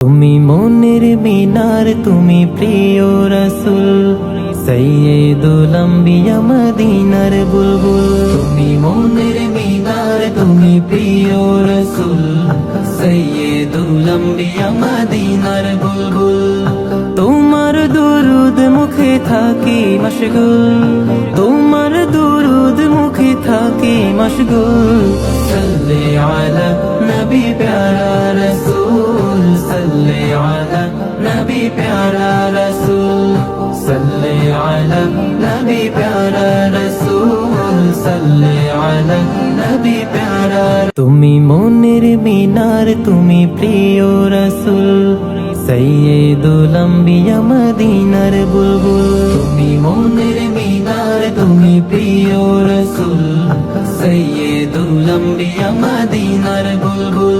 তুমি মনের মিনার, তুমি প্রিয় রসুল। সৈয়দুল আম্বিয়া মদিনার বুলবুল। তুমি মনের মিনার, তুমি প্রিয় রসুল। সৈয়দুল আম্বিয়া মদিনার বুলবুল। তোমার দুরুদ মুখে থাকি মশগুল। তোমার দুরুদ মুখে থাকি মশগুল। সাল্লি আলা নবী প্যারা। প্যারা রসুল সাল্লি আলা নবী প্যারা রসুল সাল্লি আলা নবী তুমি মনের মিনার তুমি প্রিয় রসুল সৈয়দুল আম্বিয়া মদিনার বুলবুল তুমি মনের মিনার তুমি প্রিয় রসুল সৈয়দুল আম্বিয়া মদিনার বুলবুল